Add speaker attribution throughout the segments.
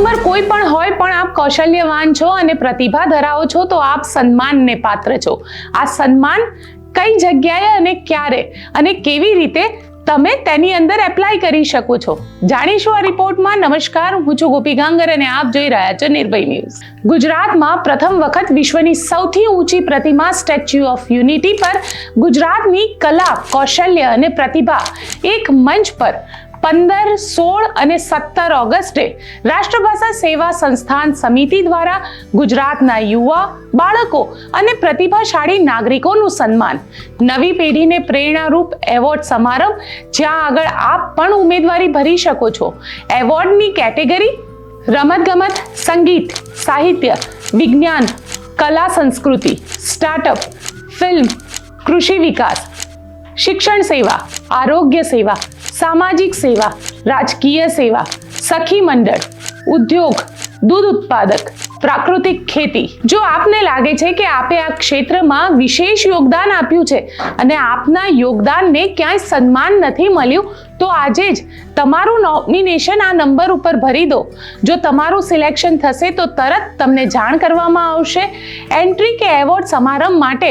Speaker 1: કોઈ પણ હોય, પણ આપ કૌશલ્યવાન છો અને પ્રતિભા ધરાવો છો, તો આપ સન્માનને પાત્ર છો. આ સન્માન કઈ જગ્યાએ અને ક્યારે અને કેવી રીતે તમે તેની અંદર એપ્લાય કરી શકો છો? જાણીશું આ રિપોર્ટમાં નમસ્કાર, હું છું ગોપી ગાંગર અને આપ જોઈ રહ્યા છો નિર્ભય ન્યૂઝ. ગુજરાતમાં પ્રથમ વખત વિશ્વની સૌથી ઊંચી પ્રતિમા સ્ટેચ્યુ ઓફ યુનિટી પર ગુજરાતની કલા, કૌશલ્ય અને પ્રતિભા એક મંચ પર પંદર, સોળ અને સત્તર ઓગસ્ટે રાષ્ટ્રભાષા સેવા સંસ્થાન સમિતિ દ્વારા ગુજરાતના યુવા, બાળકો અને પ્રતિભાશાળી નાગરિકોનું સન્માન. નવી પેઢીને પ્રેરણારૂપ એવોર્ડ સમારંભ, જ્યાં આગળ આપ પણ ઉમેદવારી ભરી શકો છો. એવોર્ડની કેટેગરી, રમતગમત, સંગીત, સાહિત્ય, વિજ્ઞાન, કલા, સંસ્કૃતિ, સ્ટાર્ટઅપ, ફિલ્મ, કૃષિ વિકાસ શિક્ષણ સેવા આરોગ્ય સેવા સામાજિક સેવા રાજકીય સેવા સખી મંડળ ઉદ્યોગ દૂધ ઉત્પાદક, પ્રાકૃતિક ખેતી. જો આપને લાગે છે કે આપે આ ક્ષેત્રમાં વિશેષ યોગદાન આપ્યું છે અને આપના યોગદાનને ક્યાંય સન્માન નથી મળ્યું, તો આજે જ તમારું નોમિનેશન આ નંબર ઉપર ભરી દો. જો તમારું સિલેક્શન થશે, તો તરત તમને જાણ કરવામાં આવશે. એન્ટ્રી કે એવોર્ડ સમારંભ માટે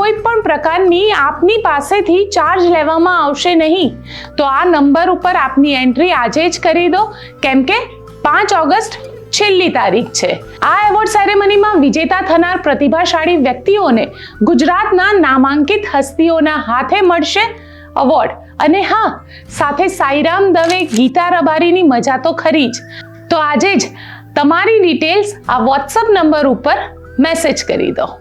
Speaker 1: કોઈ પણ પ્રકારની આપની પાસેથી ચાર્જ લેવામાં આવશે નહીં. તો આ નંબર ઉપર આપની એન્ટ્રી આજે જ કરી દો. કેમ કે પાંચ ઓગસ્ટ છેલ્લી તારીખ છે. આ એવોર્ડ સેરેમનીમાં વિજેતા થનાર પ્રતિભાશાળી વ્યક્તિઓને ગુજરાતના નામાંકિત હસ્તીઓના હાથે મળશે અવોર્ડ અને હા, સાથે સાઈરામ દવે ગીતા રબારીની મજા તો ખરી જ. તો આજે જ તમારી ડિટેલ્સ આ વોટ્સઅપ નંબર ઉપર મેસેજ કરી દો.